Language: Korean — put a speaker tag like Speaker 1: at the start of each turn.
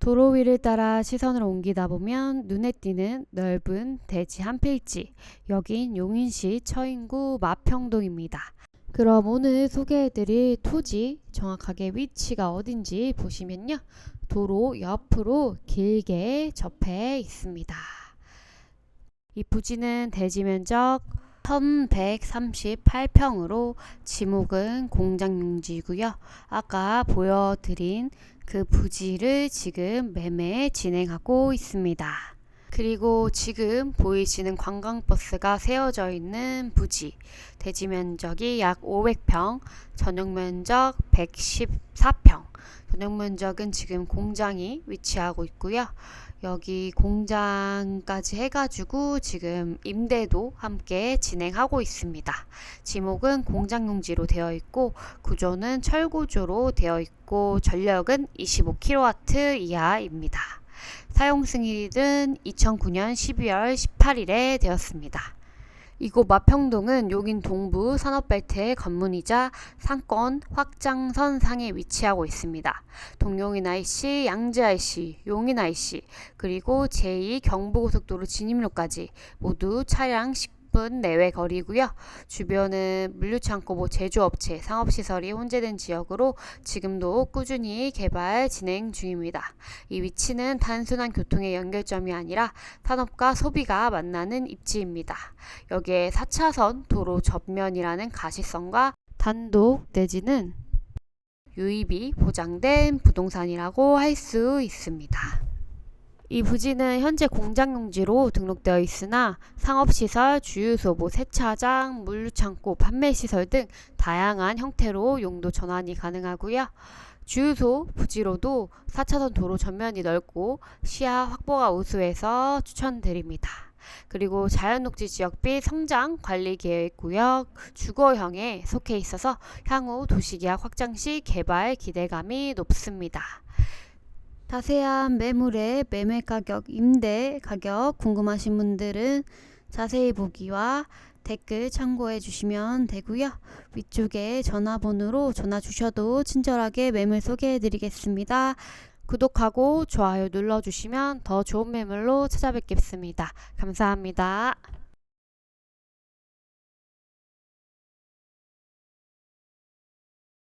Speaker 1: 도로 위를 따라 시선을 옮기다 보면 눈에 띄는 넓은 대지 한 필지. 여긴 용인시 처인구 마평동입니다. 그럼 오늘 소개해드릴 토지 정확하게 위치가 어딘지 보시면요. 도로 옆으로 길게 접해 있습니다. 이 부지는 대지 면적 1138평으로 지목은 공장용지고요. 아까 보여드린 그 부지를 지금 매매 진행하고 있습니다. 그리고 지금 보이시는 관광버스가 세워져 있는 부지 대지 면적이 약 500평, 전용 면적 114평. 전용 면적은 지금 공장이 위치하고 있고요. 여기 공장까지 해가지고 지금 임대도 함께 진행하고 있습니다. 지목은 공장용지로 되어 있고 구조는 철구조로 되어 있고 전력은 25kW 이하입니다. 사용 승일은 2009년 12월 18일에 되었습니다. 이곳 마평동은 용인 동부 산업벨트의 관문이자 상권 확장선 상에 위치하고 있습니다. 동용인 IC, 양재 IC, 용인 IC, 그리고 제2 경부고속도로 진입로까지 모두 차량 10 분 내외 거리고요. 주변은 물류창고, 뭐 제조업체, 상업시설이 혼재된 지역으로 지금도 꾸준히 개발 진행 중입니다. 이 위치는 단순한 교통의 연결점이 아니라 산업과 소비가 만나는 입지입니다. 여기에 4차선 도로 접면이라는 가시성과 단독 내지는 유입이 보장된 부동산이라고 할 수 있습니다. 이 부지는 현재 공장 용지로 등록되어 있으나 상업시설, 주유소, 뭐 세차장, 물류창고, 판매시설 등 다양한 형태로 용도 전환이 가능하고요. 주유소 부지로도 4차선 도로 전면이 넓고 시야 확보가 우수해서 추천드립니다. 그리고 자연녹지 지역 비 성장 관리 계획 구역 주거형에 속해 있어서 향후 도시계약 확장 시 개발 기대감이 높습니다. 자세한 매물의 매매 가격, 임대 가격 궁금하신 분들은 자세히 보기와 댓글 참고해 주시면 되고요. 위쪽에 전화번호로 전화 주셔도 친절하게 매물 소개해 드리겠습니다. 구독하고 좋아요 눌러 주시면 더 좋은 매물로 찾아뵙겠습니다. 감사합니다.